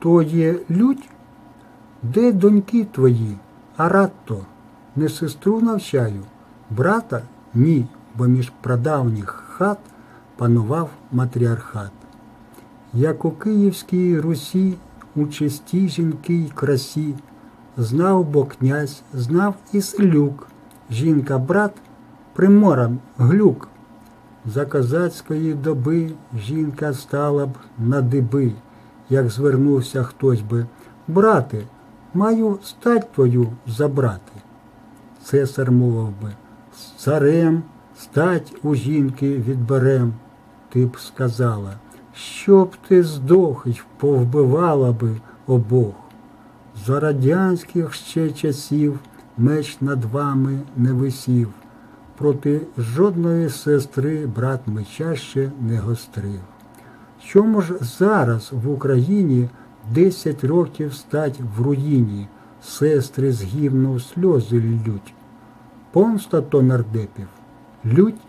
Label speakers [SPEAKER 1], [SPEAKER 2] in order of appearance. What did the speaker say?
[SPEAKER 1] то є лють? Де доньки твої? А радто, не сестру навчаю, брата ні, бо між прадавніх хат панував матріархат. Як у Київській Русі, у чистій жінкій красі, знав бо князь, знав і селюк, жінка брат, приморан глюк. За козацької доби жінка стала б на диби, як звернувся хтось би. Брате, маю стать твою забрати. Цесар мовив би, з царем стать у жінки відберем. Ти б сказала, щоб ти здох повбивала би обох. За радянських ще часів меч над вами не висів. Проти жодної сестри брат меча ще не гострив. Чому ж зараз в Україні десять років стать в руїні, сестри згівно сльози лють? Помста то нардепів, лють